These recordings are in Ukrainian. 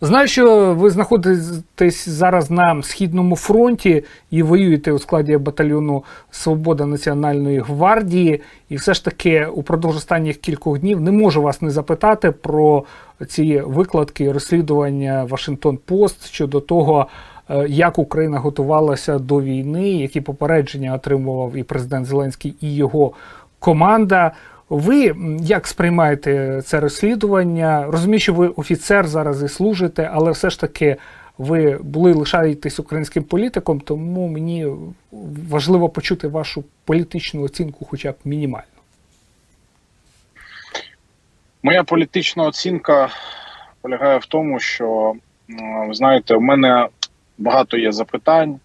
Знаю, що ви знаходитесь зараз на східному фронті і воюєте у складі батальйону Свобода Національної гвардії. І все ж таки упродовж останніх кількох днів не можу вас не запитати про ці викладки розслідування Вашингтон Пост щодо того, е, як Україна готувалася до війни, які попередження отримував і президент Зеленський, і його команда. Ви як сприймаєте це розслідування? Розумію, що ви офіцер зараз і служите, але все ж таки ви були лишаєтесь українським політиком, тому мені важливо почути вашу політичну оцінку, хоча б мінімальну. Моя політична оцінка полягає в тому, що ви знаєте, у мене багато є запитань,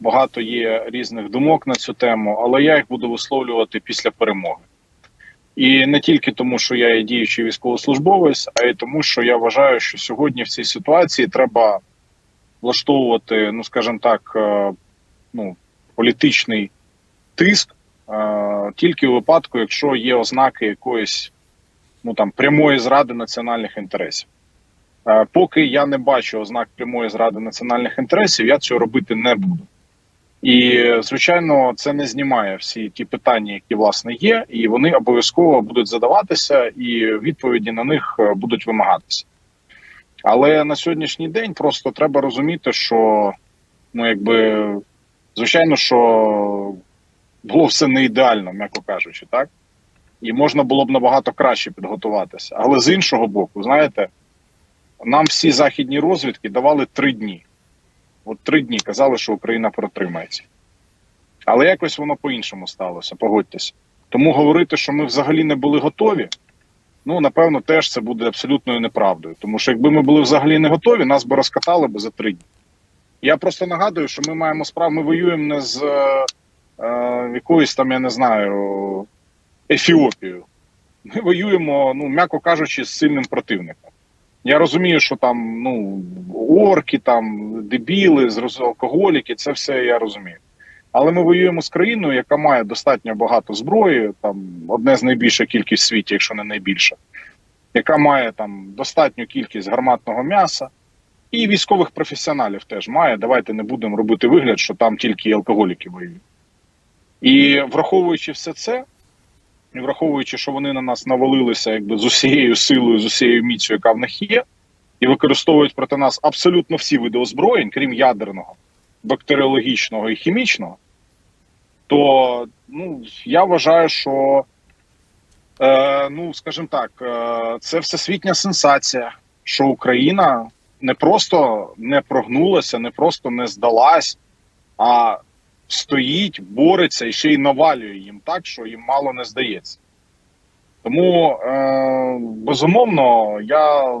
багато є різних думок на цю тему, але я їх буду висловлювати після перемоги. І не тільки тому, що я є діючий військовослужбовець, а й тому, що я вважаю, що сьогодні в цій ситуації треба влаштовувати, ну скажімо так, е, ну, політичний тиск е, тільки у випадку, якщо є ознаки якоїсь ну там прямої зради національних інтересів. Е, Поки я не бачу ознак прямої зради національних інтересів, я цього робити не буду. І звичайно, це не знімає всі ті питання, які власне є, і вони обов'язково будуть задаватися, і відповіді на них е, будуть вимагатися. Але на сьогоднішній день просто треба розуміти, що ну якби звичайно, що було все не ідеально, м'яко кажучи, так і можна було б набагато краще підготуватися. Але з іншого боку, знаєте, нам всі західні розвідки давали три дні. От три дні казали, що Україна протримається. Але якось воно по-іншому сталося, погодьтеся. Тому говорити, що ми взагалі не були готові, ну напевно, теж це буде абсолютною неправдою. Тому що якби ми були взагалі не готові, нас би розкатали би за три дні. Я просто нагадую, що ми маємо справу, ми воюємо не з е, е, якоюсь там, я не знаю, Ефіопією. Ми воюємо, ну, м'яко кажучи, з сильним противником. Я розумію, що там ну, орки, там, дебіли, алкоголіки, це все я розумію. Але ми воюємо з країною, яка має достатньо багато зброї, там одне з найбільших кількість в світі, якщо не найбільша, яка має там достатню кількість гарматного м'яса, і військових професіоналів теж має. Давайте не будемо робити вигляд, що там тільки алкоголіки воюють. І враховуючи все це, враховуючи, що вони на нас навалилися якби з усією силою, з усією міцю, яка в них є, і використовують проти нас абсолютно всі види озброєнь, крім ядерного, бактеріологічного і хімічного, то ну, я вважаю, що, е, ну, скажімо так, е, це всесвітня сенсація, що Україна не просто не прогнулася, не просто не здалась, а стоїть, бореться і ще й навалює їм так, що їм мало не здається. Тому, е, безумовно, я,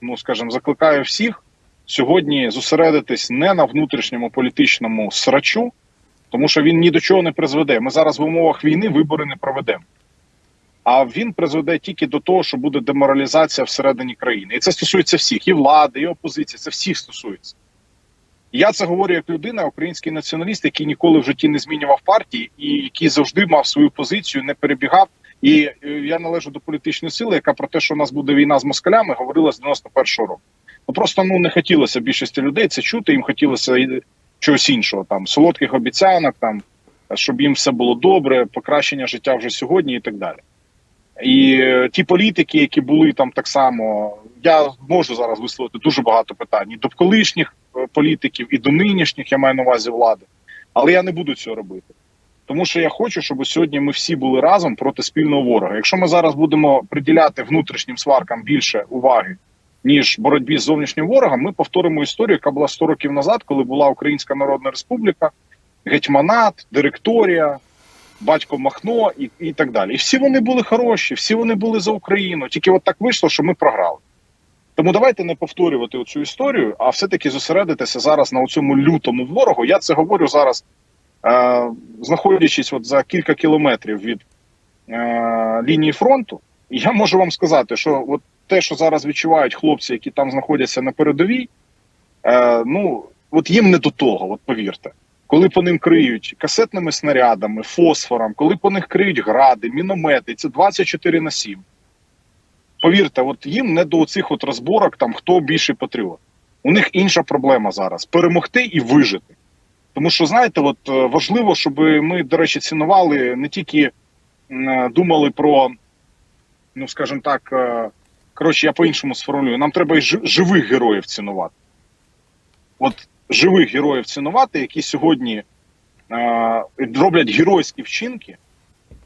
ну скажімо, закликаю всіх сьогодні зосередитись не на внутрішньому політичному срачу, тому що він ні до чого не призведе. Ми зараз в умовах війни вибори не проведемо. А він призведе тільки до того, що буде деморалізація всередині країни. І це стосується всіх, і влади, і опозиції, це всіх стосується. Я це говорю як людина, український націоналіст, який ніколи в житті не змінював партії і який завжди мав свою позицію, не перебігав. І е, я належу до політичної сили, яка про те, що у нас буде війна з москалями, говорила з 91-го року. Ну просто ну не хотілося більшості людей це чути. Їм хотілося чогось іншого, там солодких обіцянок, там щоб їм все було добре, покращення життя вже сьогодні і так далі. І е, ті політики, які були там так само, я можу зараз висловити дуже багато питань і до колишніх е, політиків, і до нинішніх, я маю на увазі влади. Але я не буду цього робити. Тому що я хочу, щоб сьогодні ми всі були разом проти спільного ворога. Якщо ми зараз будемо приділяти внутрішнім сваркам більше уваги, ніж боротьбі з зовнішнім ворогом, ми повторимо історію, яка була 100 років назад, коли була Українська Народна Республіка, гетьманат, директорія, батько Махно і, і так далі. І всі вони були хороші, всі вони були за Україну. Тільки от так вийшло, що ми програли. Тому давайте не повторювати цю історію, а все-таки зосередитися зараз на цьому лютому ворогу. Я це говорю зараз, е, знаходячись от за кілька кілометрів від е, лінії фронту. Я можу вам сказати, що от те, що зараз відчувають хлопці, які там знаходяться на передовій, е, ну от їм не до того, от повірте. Коли по ним криють касетними снарядами, фосфором, коли по них криють гради, міномети, це 24 на 7. Повірте, от їм не до цих от розборок, там хто більший патріот. У них інша проблема зараз перемогти і вижити. Тому що, знаєте, от е, важливо, щоб ми, до речі, цінували не тільки думали про, ну скажімо так, е, коротше, я по-іншому сформулюю. Нам треба і живих героїв цінувати. От живих героїв цінувати, які сьогодні е, роблять геройські вчинки,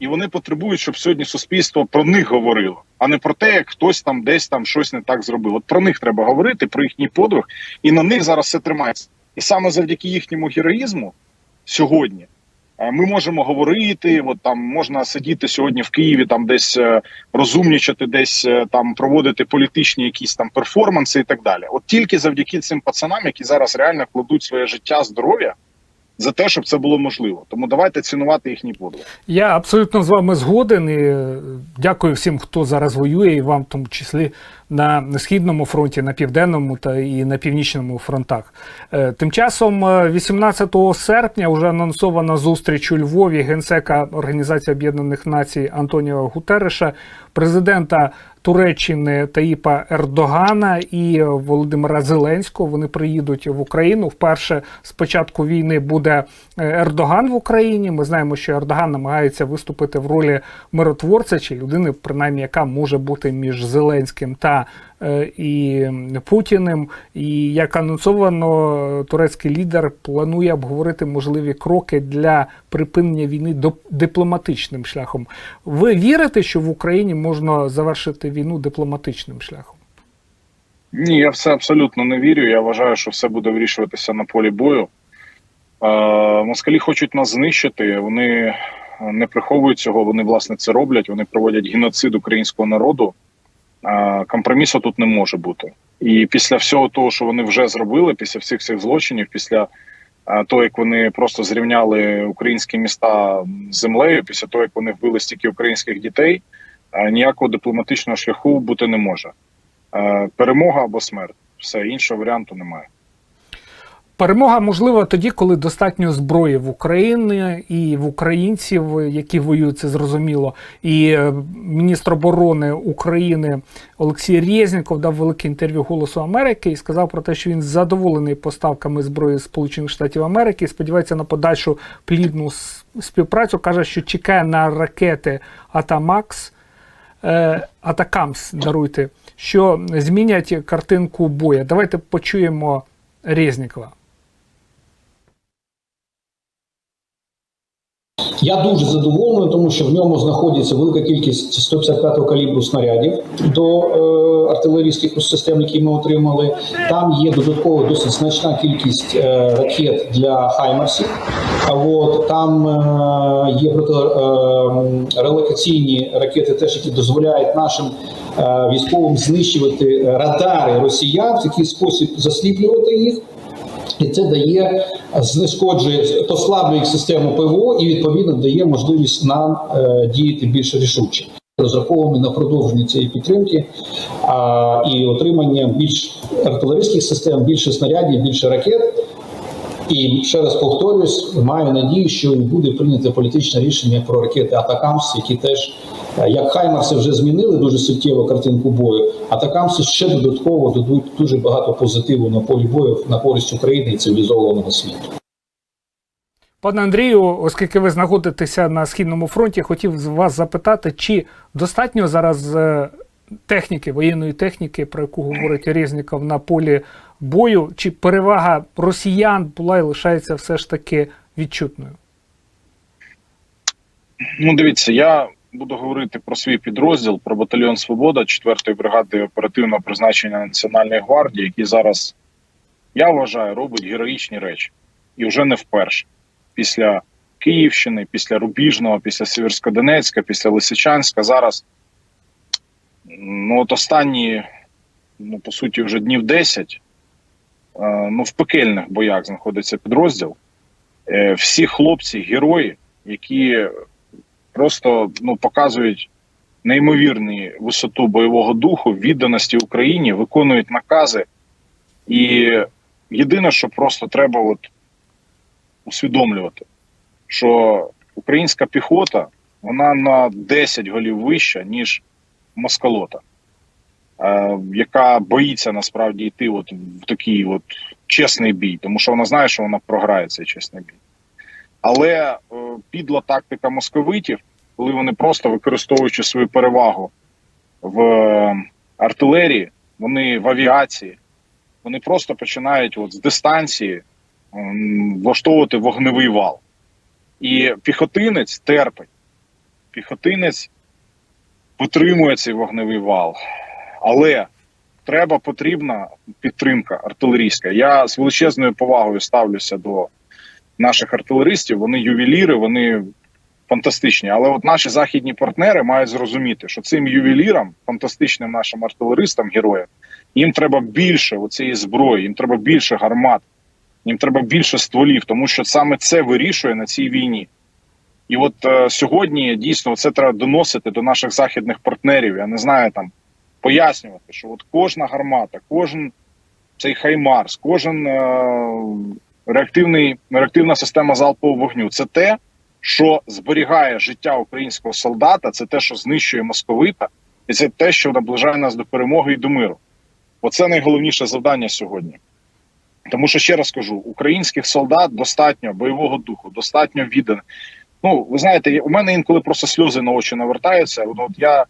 і вони потребують, щоб сьогодні суспільство про них говорило, а не про те, як хтось там десь там щось не так зробив. От про них треба говорити, про їхній подвиг, і на них зараз все тримається. І саме завдяки їхньому героїзму сьогодні е, ми можемо говорити. От там можна сидіти сьогодні в Києві, там десь е, розумнічати, десь е, там проводити політичні якісь там перформанси і так далі. От тільки завдяки цим пацанам, які зараз реально кладуть своє життя, здоров'я за те, щоб це було можливо. Тому давайте цінувати їхній подвиг. Я абсолютно з вами згоден і е, дякую всім, хто зараз воює, і вам в тому числі на східному фронті, на південному та і на північному фронтах. Е, Тим часом, е, 18 серпня, вже анонсована зустріч у Львові генсека Організації Об'єднаних Націй Антоніо Гутереша, президента Туреччини Таїпа Ердогана і Володимира Зеленського. Вони приїдуть в Україну. Вперше з початку війни буде е, Ердоган в Україні. Ми знаємо, що Ердоган намагається виступити в ролі миротворця чи людини, принаймні, яка може бути між Зеленським та е, і Путіним. І як анонсовано, турецький лідер планує обговорити можливі кроки для припинення війни дипломатичним шляхом. Ви вірите, що в Україні можна завершити війну дипломатичним шляхом? Ні, я все абсолютно не вірю. Я вважаю, що все буде вирішуватися на полі бою. Е, москалі хочуть нас знищити. Вони не приховують цього. Вони власне це роблять. Вони проводять геноцид українського народу. Компромісу тут не може бути. І після всього того, що вони вже зробили, після всіх цих злочинів, після того, як вони просто зрівняли українські міста з землею, після того, як вони вбили стільки українських дітей, ніякого дипломатичного шляху бути не може. Перемога або смерть. Все іншого варіанту немає. Перемога можлива тоді, коли достатньо зброї в Україні і в українців, які воюють, це зрозуміло. І е, міністр оборони України Олексій Резніков дав велике інтерв'ю Голосу Америки і сказав про те, що він задоволений поставками зброї Сполучених Штатів Америки. Сподівається на подальшу плідну співпрацю. каже, що чекає на ракети Атамакс. Е, Атакамс, даруйте, що змінять картинку боя. Давайте почуємо Резнікова. Я дуже задоволений, тому що в ньому знаходиться велика кількість 155-го калібру снарядів до е, артилерійських систем, які ми отримали. Там є додатково досить значна кількість е, ракет для Хаймарсів. А от там е, є протирелокаційні ракети, теж які дозволяють нашим е, військовим знищувати радари росіян в такий спосіб засліплювати їх. І це дає знешкоджує послаблює їх систему ПВО і відповідно дає можливість нам е, діяти більш рішуче. Розраховуємо на продовження цієї підтримки а, і отримання більш артилерійських систем, більше снарядів, більше ракет. І ще раз повторюсь, маю надію, що буде прийнято політичне рішення про ракети Атакамс, які теж як Хаймарси вже змінили дуже суттєво картинку бою. Атакамси ще додатково дадуть дуже багато позитиву на полі бою на користь України і цивілізованого світу. Пане Андрію, оскільки ви знаходитеся на східному фронті, хотів вас запитати, чи достатньо зараз е, техніки, воєнної техніки, про яку говорить Резніков на полі бою, чи перевага росіян була і лишається все ж таки відчутною? Ну, дивіться, я буду говорити про свій підрозділ, про батальйон Свобода 4-ї бригади оперативного призначення Національної гвардії, який зараз, я вважаю, робить героїчні речі. І вже не вперше. Після Київщини, після Рубіжного, після Сіверськодонецька, після Лисичанська. Зараз ну от останні, ну по суті, вже днів 10, е, ну в пекельних боях знаходиться підрозділ. Е, всі хлопці, герої, які просто ну показують неймовірну висоту бойового духу, відданості Україні, виконують накази. І єдине, що просто треба от усвідомлювати, що українська піхота вона на 10 голів вища, ніж москалота. е, яка боїться насправді йти от в такий от чесний бій, тому що вона знає, що вона програє цей чесний бій. Але е, підла тактика московитів, коли вони просто використовуючи свою перевагу в е, артилерії, вони в авіації, вони просто починають от з дистанції влаштовувати вогневий вал. І піхотинець терпить. Піхотинець витримує цей вогневий вал. Але треба потрібна підтримка артилерійська. Я з величезною повагою ставлюся до наших артилеристів. Вони ювеліри, вони фантастичні. Але от наші західні партнери мають зрозуміти, що цим ювелірам, фантастичним нашим артилеристам, героям, їм треба більше оцієї зброї, їм треба більше гармат, їм треба більше стволів, тому що саме це вирішує на цій війні. І от е, сьогодні дійсно це треба доносити до наших західних партнерів. Я не знаю там пояснювати, що от кожна гармата, кожен цей хаймарс, кожен е, реактивний реактивна система залпового вогню це те, що зберігає життя українського солдата, це те, що знищує московита, і це те, що наближає нас до перемоги і до миру. Оце найголовніше завдання сьогодні. Тому що ще раз кажу: українських солдат достатньо бойового духу, достатньо відданих. Ну, ви знаєте, у мене інколи просто сльози на очі навертаються. От, от я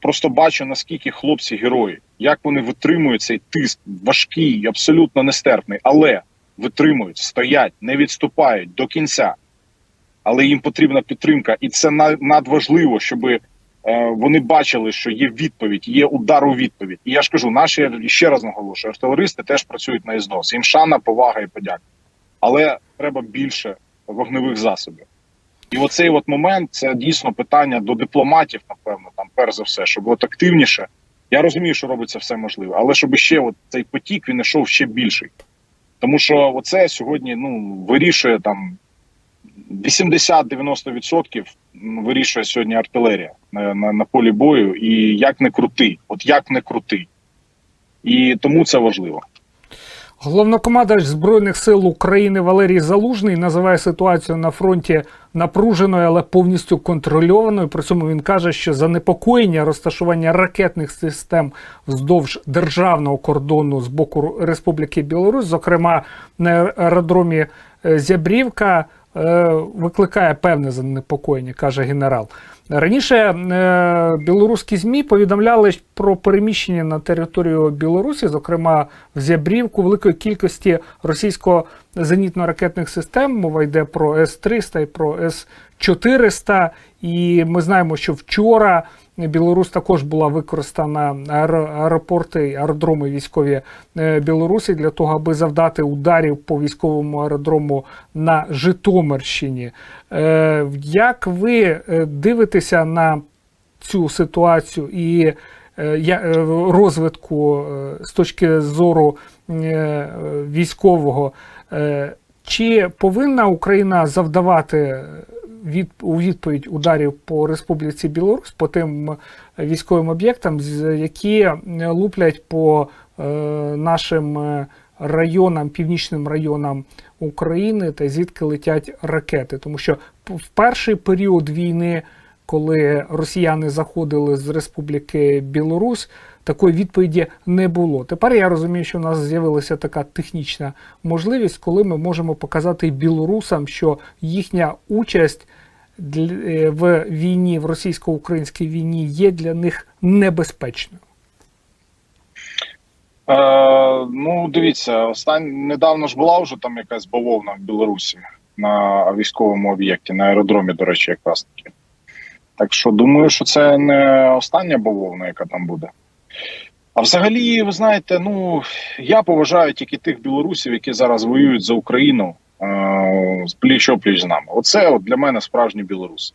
просто бачу, наскільки хлопці герої, як вони витримують цей тиск важкий, абсолютно нестерпний, але витримують, стоять, не відступають до кінця. Але їм потрібна підтримка, і це на- надважливо, щоб е, вони бачили, що є відповідь, є удар у відповідь. І я ж кажу, наші ще раз наголошую, артилеристи теж працюють на ізнос. Їм шана, повага і подяка. Але треба більше вогневих засобів. І оцей от момент це дійсно питання до дипломатів, напевно, там перш за все, щоб от активніше. Я розумію, що робиться все можливе, але щоб ще от цей потік він йшов ще більший. Тому що оце сьогодні ну, вирішує там 80-90% вирішує сьогодні артилерія на, на, на полі бою. І як не крути, от як не крути. І тому це важливо. Головнокомандувач Збройних сил України Валерій Залужний називає ситуацію на фронті напруженою, але повністю контрольованою. При цьому він каже, що занепокоєння розташування ракетних систем вздовж державного кордону з боку Республіки Білорусь, зокрема на аеродромі е, Зябрівка, викликає певне занепокоєння, каже генерал. Раніше е, білоруські ЗМІ повідомляли про переміщення на територію Білорусі, зокрема в Зябрівку, великої кількості російсько-зенітно-ракетних систем. Мова йде про С-300 і про С-400. І ми знаємо, що вчора Білорусь також була використана аеро- аеропорти, аеродроми військові е, Білорусі для того, аби завдати ударів по військовому аеродрому на Житомирщині. Е, Як ви е, дивитеся на цю ситуацію і розвитку з точки зору військового? Чи повинна Україна завдавати від, у відповідь ударів по Республіці Білорусь, по тим військовим об'єктам, які е, луплять по е, нашим е, районам, північним районам України, та звідки летять ракети? Тому що в перший період війни, коли росіяни заходили з Республіки Білорусь, такої відповіді не було. Тепер я розумію, що в нас з'явилася така технічна можливість, коли ми можемо показати білорусам, що їхня участь е, в війні, в російсько-українській війні є для них небезпечною. Е, ну, дивіться, остань... недавно ж була вже там якась бавовна в Білорусі на військовому об'єкті, на аеродромі, до речі, якраз таки. Так що думаю, що це не остання бавовна, яка там буде. А взагалі, ви знаєте, ну я поважаю тільки тих білорусів, які зараз воюють за Україну е- з пліч опліч з нами. Оце от для мене справжні білоруси.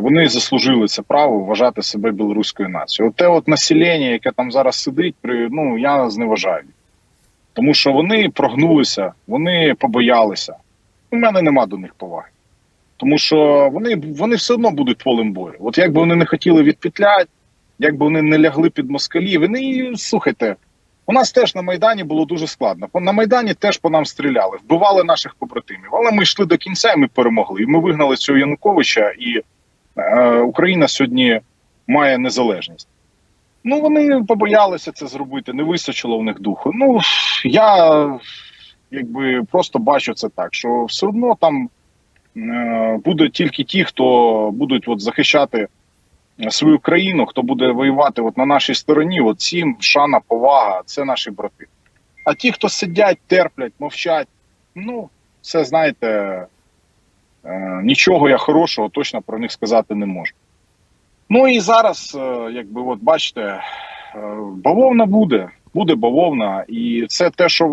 Вони заслужили це право вважати себе білоруською нацією. Те от населення, яке там зараз сидить, ну я зневажаю. Тому що вони прогнулися, вони побоялися. У мене нема до них поваги. Тому що вони, вони все одно будуть полем бою. От як би вони не хотіли відпетляти, як би вони не лягли під москалі, вони слухайте. У нас теж на Майдані було дуже складно. На Майдані теж по нам стріляли, вбивали наших побратимів. Але ми йшли до кінця і ми перемогли. І ми вигнали цього Януковича, і е, Україна сьогодні має незалежність. Ну, вони побоялися це зробити, не вистачило в них духу. Ну, я якби просто бачу це так, що все одно там будуть тільки ті, хто будуть от, захищати свою країну, хто буде воювати от, на нашій стороні, от цим шана, повага, це наші брати. А ті, хто сидять, терплять, мовчать, ну, це знаєте, е, нічого я хорошого точно про них сказати не можу. Ну і зараз, е, якби от бачите, е, бавовна буде, буде бавовна, і це те, що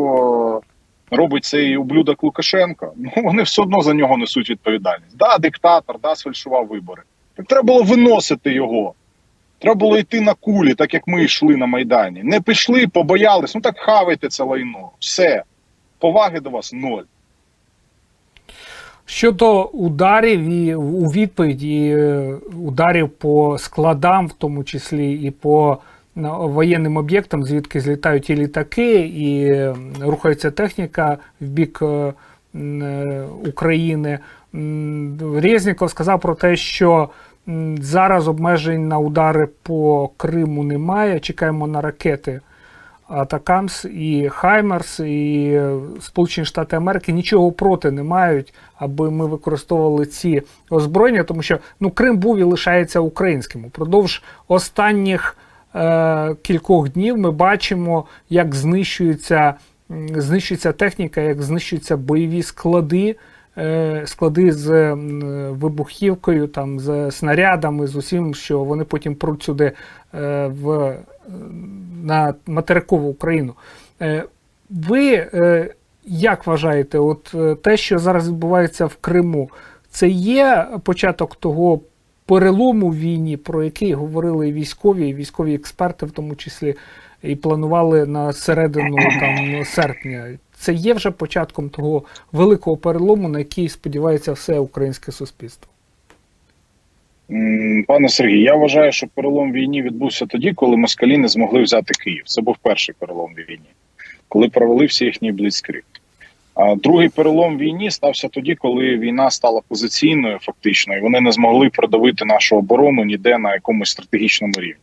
е, робить цей ублюдок Лукашенко. Ну вони все одно за нього несуть відповідальність. Да, диктатор, да, сфальшував вибори. Так треба було виносити його. Треба було йти на кулі, так як ми йшли на Майдані. Не пішли, побоялись. Ну так хавайте це лайно. Все. Поваги до вас ноль. Щодо ударів і у відповіді е, ударів по складам, в тому числі і по воєнним об'єктам, звідки злітають і літаки, і рухається техніка в бік е, е, України. Резніков сказав про те, що зараз обмежень на удари по Криму немає. Чекаємо на ракети. Атакамс і Хаймерс, і е, Сполучені Штати Америки нічого проти не мають, аби ми використовували ці озброєння, тому що ну Крим був і лишається українським. Упродовж останніх е, кількох днів ми бачимо, як знищується, знищується техніка, як знищуються бойові склади. е, Склади з вибухівкою, там з снарядами, з усім, що вони потім пруть сюди е, в на материкову Україну. Ви як вважаєте, от те, що зараз відбувається в Криму, це є початок того перелому в війні, про який говорили військові, і військові експерти, в тому числі, і планували на середину там серпня. Це є вже початком того великого перелому, на який сподівається все українське суспільство. Пане Сергій, я вважаю, що перелом війні відбувся тоді, коли москалі не змогли взяти Київ. Це був перший перелом війні, коли провалився їхній бліцкриг. Другий перелом війні стався тоді, коли війна стала позиційною, фактично, і вони не змогли продавити нашу оборону ніде на якомусь стратегічному рівні.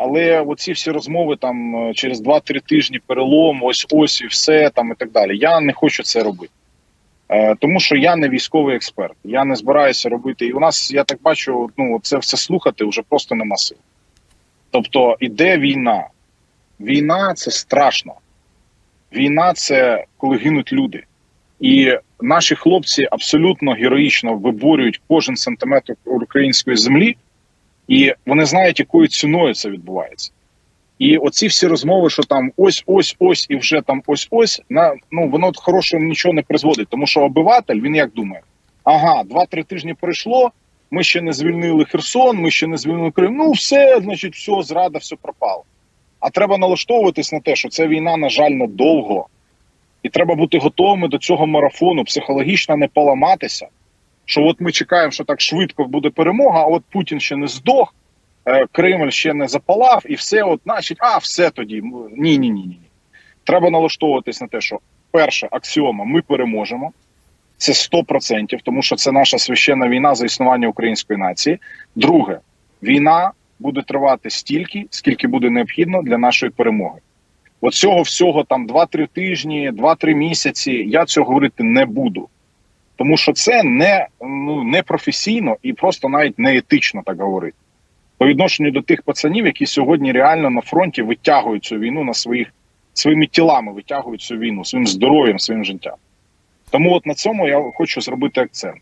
Але оці всі розмови там е, через 2-3 тижні перелом, ось ось і все там і так далі. Я не хочу це робити. Е, Тому що я не військовий експерт, я не збираюся робити. І у нас, я так бачу, ну це все слухати вже просто нема сил. Тобто іде війна. Війна це страшно. Війна це коли гинуть люди. І наші хлопці абсолютно героїчно виборюють кожен сантиметр української землі, і вони знають, якою ціною це відбувається. І оці всі розмови, що там ось, ось, ось, і вже там ось, ось, на ну воно хорошого нічого не призводить. Тому що обиватель він як думає: ага, два-три тижні пройшло. Ми ще не звільнили Херсон, ми ще не звільнили Крим. Ну, все, значить, все, зрада, все пропало. А треба налаштовуватись на те, що ця війна, на жаль, надовго, і треба бути готовими до цього марафону, психологічно не поламатися. Що от ми чекаємо, що так швидко буде перемога, а от Путін ще не здох, е, Кремль ще не запалав, і все, от, значить, а все тоді. Ні, ні, ні, ні. Треба налаштовуватись на те, що перше аксіома ми переможемо. Це 100%, тому що це наша священна війна за існування української нації. Друге, війна буде тривати стільки, скільки буде необхідно для нашої перемоги. От цього всього там 2-3 тижні, 2-3 місяці. Я цього говорити не буду, тому що це не, ну, не професійно і просто навіть не етично так говорити. По відношенню до тих пацанів, які сьогодні реально на фронті витягують цю війну на своїх своїми тілами, витягують цю війну, своїм здоров'ям, своїм життям. Тому от на цьому я хочу зробити акцент.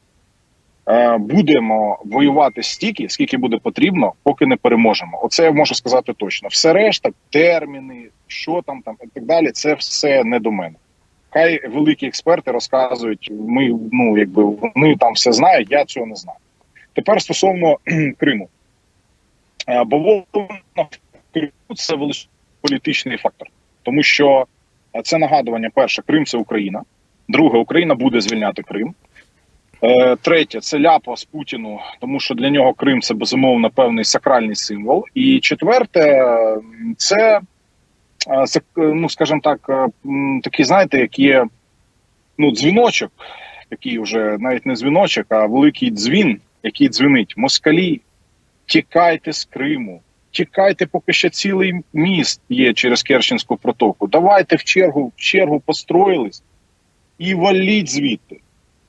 Е, Будемо воювати стільки, скільки буде потрібно, поки не переможемо. Оце я можу сказати точно. Все решта, терміни, що там там і так далі, це все не до мене. Хай великі експерти розказують. Ми ну якби вони там все знають. Я цього не знаю. Тепер стосовно Криму, Е, в Криму це величезний політичний фактор, тому що е, це нагадування: перше, Крим це Україна. Друге, Україна буде звільняти Крим. Е, Третє це ляпас Путіну, тому що для нього Крим це безумовно певний сакральний символ. І четверте, це е, ну скажімо так, е, м, такий, знаєте, як є ну, дзвіночок, такий вже навіть не дзвіночок, а великий дзвін, який дзвінить. Москалі, тікайте з Криму, тікайте, поки ще цілий міст є через Керченську протоку. Давайте в чергу, в чергу построїлись і валіть звідти.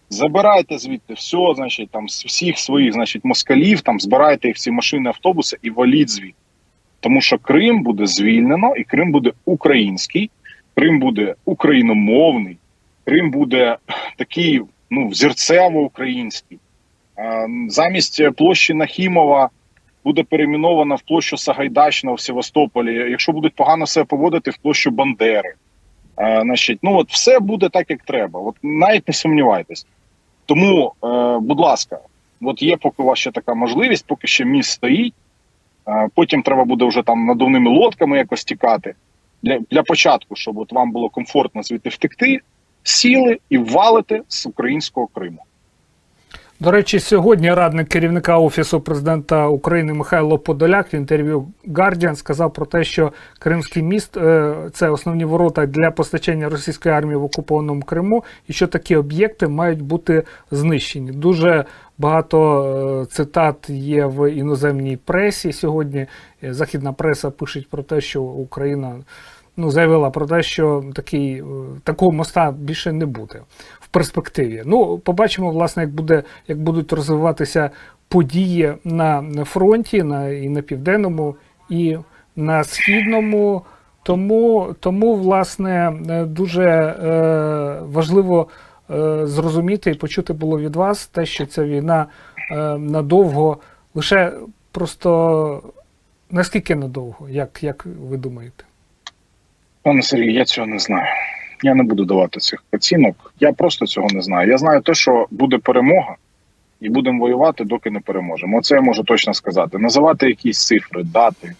Забирайте звідти все, значить, там з всіх своїх, значить, москалів, там збирайте їх в ці машини, автобуси і валіть звідти. Тому що Крим буде звільнено, і Крим буде український, Крим буде україномовний, Крим буде такий ну, взірцево український. Е, Замість площі Нахімова буде перейменована в площу Сагайдачна в Севастополі. Якщо будуть погано себе поводити, в площу Бандери. Е, значить, ну от все буде так, як треба. От навіть не сумнівайтесь. Тому, е, будь ласка, от є поки у вас ще така можливість, поки ще міст стоїть. Е, потім треба буде вже там надувними лодками якось тікати. Для, для початку, щоб от вам було комфортно звідти втекти, сіли і валити з українського Криму. До речі, сьогодні радник керівника Офісу президента України Михайло Подоляк в інтерв'ю Guardian сказав про те, що Кримський міст е, це основні ворота для постачання російської армії в окупованому Криму, і що такі об'єкти мають бути знищені. Дуже багато е, цитат є в іноземній пресі. Сьогодні західна преса пише про те, що Україна ну, заявила про те, що такий, е, такого моста більше не буде в перспективі. Ну, побачимо, власне, як буде, як будуть розвиватися події на фронті, на і на південному, і на східному. Тому, тому власне, е, дуже е, важливо е, зрозуміти і почути було від вас те, що ця війна е, надовго, лише просто наскільки надовго, як, як ви думаєте? Пане Сергій, я цього не знаю. Я не буду давати цих оцінок. Я просто цього не знаю. Я знаю те, що буде перемога, і будемо воювати, доки не переможемо. Оце я можу точно сказати. Називати якісь цифри, дати,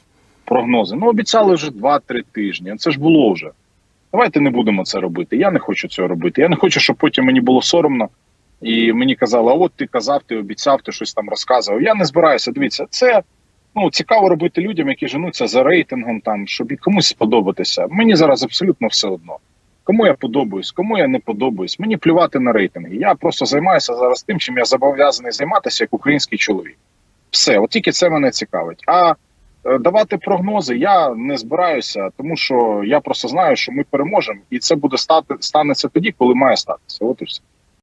прогнози. Ну, обіцяли вже 2-3 тижні. Це ж було вже. Давайте не будемо це робити. Я не хочу цього робити. Я не хочу, щоб потім мені було соромно. І мені казали, а от ти казав, ти обіцяв, ти щось там розказував. Я не збираюся. Дивіться, це ну цікаво робити людям, які женуться за рейтингом, там щоб і комусь сподобатися. Мені зараз абсолютно все одно. Кому я подобаюсь, кому я не подобаюсь. Мені плювати на рейтинги. Я просто займаюся зараз тим, чим я зобов'язаний займатися як український чоловік. Все, от тільки це мене цікавить. А е, давати прогнози я не збираюся, тому що я просто знаю, що ми переможемо, і це буде стати станеться тоді, коли має статися. От і все.